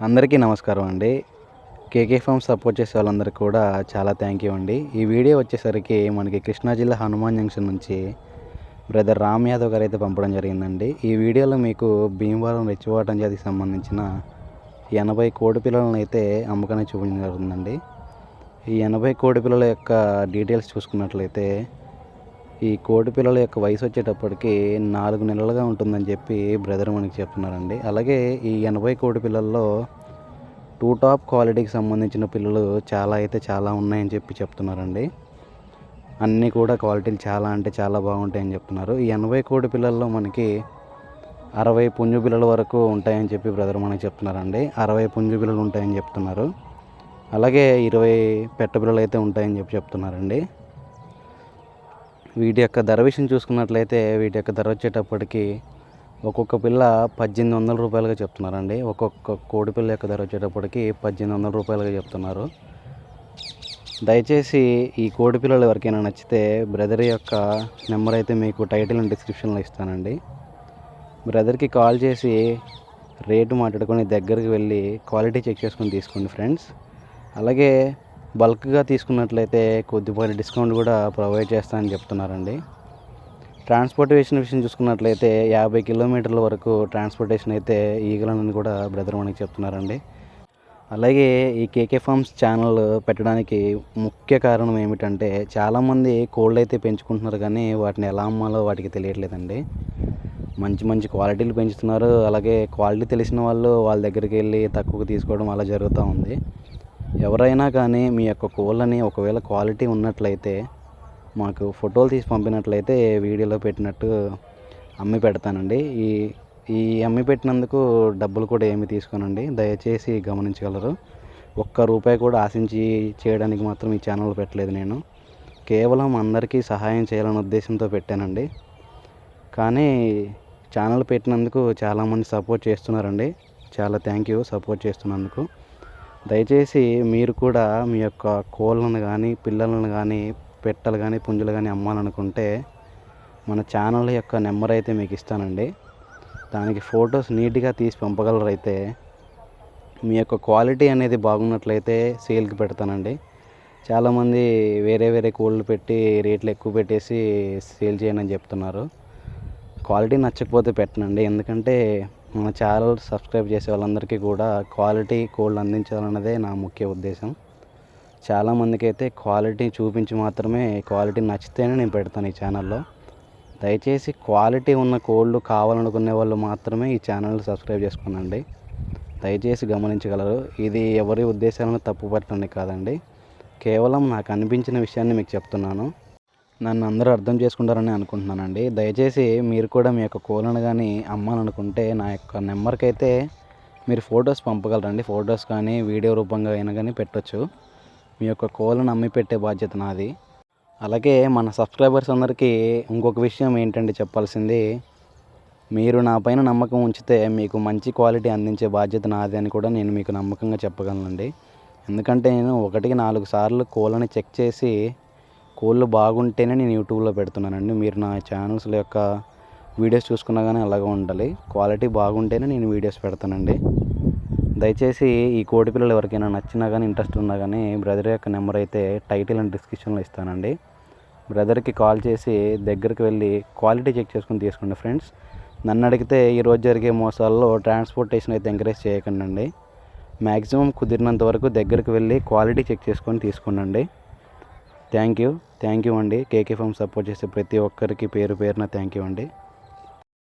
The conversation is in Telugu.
అందరికీ నమస్కారం అండి. కేకే ఫామ్ సపోర్ట్ చేసే వాళ్ళందరికీ కూడా చాలా థ్యాంక్ యూ అండి. ఈ వీడియో వచ్చేసరికి మనకి కృష్ణా జిల్లా హనుమాన్ జంక్షన్ నుంచి బ్రదర్ రామ్ యాదవ్ గారు అయితే పంపడం జరిగిందండి. ఈ వీడియోలో మీకు భీమవరం రెచ్చివాటం జాతికి సంబంధించిన ఎనభై కోడి పిల్లలను అయితే అమ్మకాన్ని చూపించడం జరుగుతుందండి. ఈ ఎనభై కోడి పిల్లల యొక్క డీటెయిల్స్ చూసుకున్నట్లయితే ఈ కోడి పిల్లల యొక్క వయసు వచ్చేటప్పటికి నాలుగు నెలలుగా ఉంటుందని చెప్పి బ్రదర్ మనకి చెప్తున్నారండి. అలాగే ఈ ఎనభై కోడి పిల్లల్లో టూ టాప్ క్వాలిటీకి సంబంధించిన పిల్లలు చాలా అయితే చాలా ఉన్నాయని చెప్పి చెప్తున్నారండి. అన్నీ కూడా క్వాలిటీలు చాలా అంటే చాలా బాగుంటాయని చెప్తున్నారు. ఈ ఎనభై కోడి పిల్లల్లో మనకి అరవై పుంజు పిల్లల వరకు ఉంటాయని చెప్పి బ్రదర్ మనకి చెప్తున్నారండి. అరవై పుంజు పిల్లలు ఉంటాయని చెప్తున్నారు. అలాగే ఇరవై పెట్ట పిల్లలు అయితే ఉంటాయని చెప్పి చెప్తున్నారండి. వీటి యొక్క ధర విషయం చూసుకున్నట్లయితే వీటి యొక్క ధర వచ్చేటప్పటికి ఒక్కొక్క పిల్ల పద్దెనిమిది వందల రూపాయలుగా చెప్తున్నారండి. ఒక్కొక్క కోడి పిల్ల యొక్క ధర వచ్చేటప్పటికి పద్దెనిమిది వందల రూపాయలుగా చెప్తున్నారు. దయచేసి ఈ కోడి పిల్లలు ఎవరికైనా నచ్చితే బ్రదర్ యొక్క నెంబర్ అయితే మీకు టైటిల్ అండ్ డిస్క్రిప్షన్లో ఇస్తానండి. బ్రదర్కి కాల్ చేసి రేటు మాట్లాడుకొని దగ్గరికి వెళ్ళి క్వాలిటీ చెక్ చేసుకొని తీసుకోండి ఫ్రెండ్స్. అలాగే బల్క్గా తీసుకున్నట్లయితే కొద్దిపాటి డిస్కౌంట్ కూడా ప్రొవైడ్ చేస్తానని చెప్తున్నారండి. ట్రాన్స్పోర్టేషన్ విషయం చూసుకున్నట్లయితే యాభై కిలోమీటర్ల వరకు ట్రాన్స్పోర్టేషన్ అయితే ఈగలనని కూడా బ్రదర్ మనకి చెప్తున్నారండి. అలాగే ఈ కేకే ఫార్మ్స్ ఛానల్ పెట్టడానికి ముఖ్య కారణం ఏమిటంటే చాలామంది కోళ్ళు అయితే పెంచుకుంటున్నారు కానీ వాటిని ఎలా అమ్మాలో వాటికి తెలియట్లేదండి. మంచి మంచి క్వాలిటీలు పెంచుతున్నారు. అలాగే క్వాలిటీ తెలిసిన వాళ్ళు వాళ్ళ దగ్గరికి వెళ్ళి తక్కువకు తీసుకోవడం అలా జరుగుతూ ఉంది. ఎవరైనా కానీ మీ యొక్క కోళ్ళని ఒకవేళ క్వాలిటీ ఉన్నట్లయితే మాకు ఫోటోలు తీసి పంపినట్లయితే వీడియోలో పెట్టినట్టు అమ్మి పెడతానండి. ఈ ఈ అమ్మి పెట్టినందుకు డబ్బులు కూడా ఏమి తీసుకోనండి. దయచేసి గమనించగలరు. ఒక్క రూపాయి కూడా ఆశించి చేయడానికి మాత్రం ఈ ఛానల్ పెట్టలేదు నేను. కేవలం అందరికీ సహాయం చేయాలనే ఉద్దేశంతో పెట్టానండి. కానీ ఛానల్ పెట్టినందుకు చాలామంది సపోర్ట్ చేస్తున్నారండి. చాలా థ్యాంక్ యూ సపోర్ట్ చేస్తున్నందుకు. దయచేసి మీరు కూడా మీ యొక్క కోళ్ళను కానీ పిల్లలను కానీ పెట్టలు కానీ పుంజులు కానీ అమ్మాలనుకుంటే మన ఛానల్ యొక్క నెంబర్ అయితే మీకు ఇస్తానండి. దానికి ఫొటోస్ నీట్గా తీసి పంపగలరు అయితే మీ యొక్క క్వాలిటీ అనేది బాగున్నట్లయితే సేల్కి పెడతానండి. చాలామంది వేరే వేరే కోళ్ళు పెట్టి రేట్లు ఎక్కువ పెట్టేసి సేల్ చేయనని చెప్తున్నారు. క్వాలిటీ నచ్చకపోతే పెట్టనండి. ఎందుకంటే మన ఛానల్ సబ్స్క్రైబ్ చేసే వాళ్ళందరికీ కూడా క్వాలిటీ కోళ్ళు అందించాలన్నదే నా ముఖ్య ఉద్దేశం. చాలామందికి అయితే క్వాలిటీ చూపించి మాత్రమే క్వాలిటీ నచ్చితేనే నేను పెడతాను ఈ ఛానల్లో. దయచేసి క్వాలిటీ ఉన్న కోళ్ళు కావాలనుకునే వాళ్ళు మాత్రమే ఈ ఛానల్ సబ్స్క్రైబ్ చేసుకోనండి. దయచేసి గమనించగలరు ఇది ఎవరి ఉద్దేశాలను తప్పు కాదండి. కేవలం నాకు అనిపించిన విషయాన్ని మీకు చెప్తున్నాను. నన్ను అందరూ అర్థం చేసుకుంటారని అనుకుంటున్నానండి. దయచేసి మీరు కూడా మీ యొక్క కోళ్ళను కానీ అమ్మాలనుకుంటే నా యొక్క నెంబర్కి అయితే మీరు ఫొటోస్ పంపగలరండి. ఫొటోస్ కానీ వీడియో రూపంగా అయినా కానీ పెట్టొచ్చు. మీ యొక్క కోళ్ళను అమ్మి పెట్టే బాధ్యత నాది. అలాగే మన సబ్స్క్రైబర్స్ అందరికీ ఇంకొక విషయం ఏంటంటే చెప్పాల్సింది? మీరు నా పైన నమ్మకం ఉంచితే మీకు మంచి క్వాలిటీ అందించే బాధ్యత నాది అని కూడా నేను మీకు నమ్మకంగా చెప్పగలనండి. ఎందుకంటే నేను ఒకటికి నాలుగు సార్లు కోళ్ళని చెక్ చేసి కోళ్ళు బాగుంటేనే నేను యూట్యూబ్లో పెడుతున్నానండి. మీరు నా ఛానల్స్ యొక్క వీడియోస్ చూసుకున్నా కానీ అలాగే ఉండాలి. క్వాలిటీ బాగుంటేనే నేను వీడియోస్ పెడతానండి. దయచేసి ఈ కోడి పిల్లలు ఎవరికైనా నచ్చినా కానీ ఇంట్రెస్ట్ ఉన్నా కానీ బ్రదర్ యొక్క నెంబర్ అయితే టైటిల్ అండ్ డిస్క్రిప్షన్లో ఇస్తానండి. బ్రదర్కి కాల్ చేసి దగ్గరికి వెళ్ళి క్వాలిటీ చెక్ చేసుకుని తీసుకోండి ఫ్రెండ్స్. నన్ను అడిగితే ఈరోజు జరిగే మోసాల్లో ట్రాన్స్పోర్టేషన్ అయితే ఎంకరేజ్ చేయకండి మ్యాక్సిమం కుదిరినంత వరకు దగ్గరికి వెళ్ళి క్వాలిటీ చెక్ చేసుకొని తీసుకోండి థ్యాంక్ యూ. థ్యాంక్ యూ అండి. కేకే ఫామ్ సపోర్ట్ చేసే ప్రతి ఒక్కరికి పేరు పేరున థ్యాంక్ యూ అండి.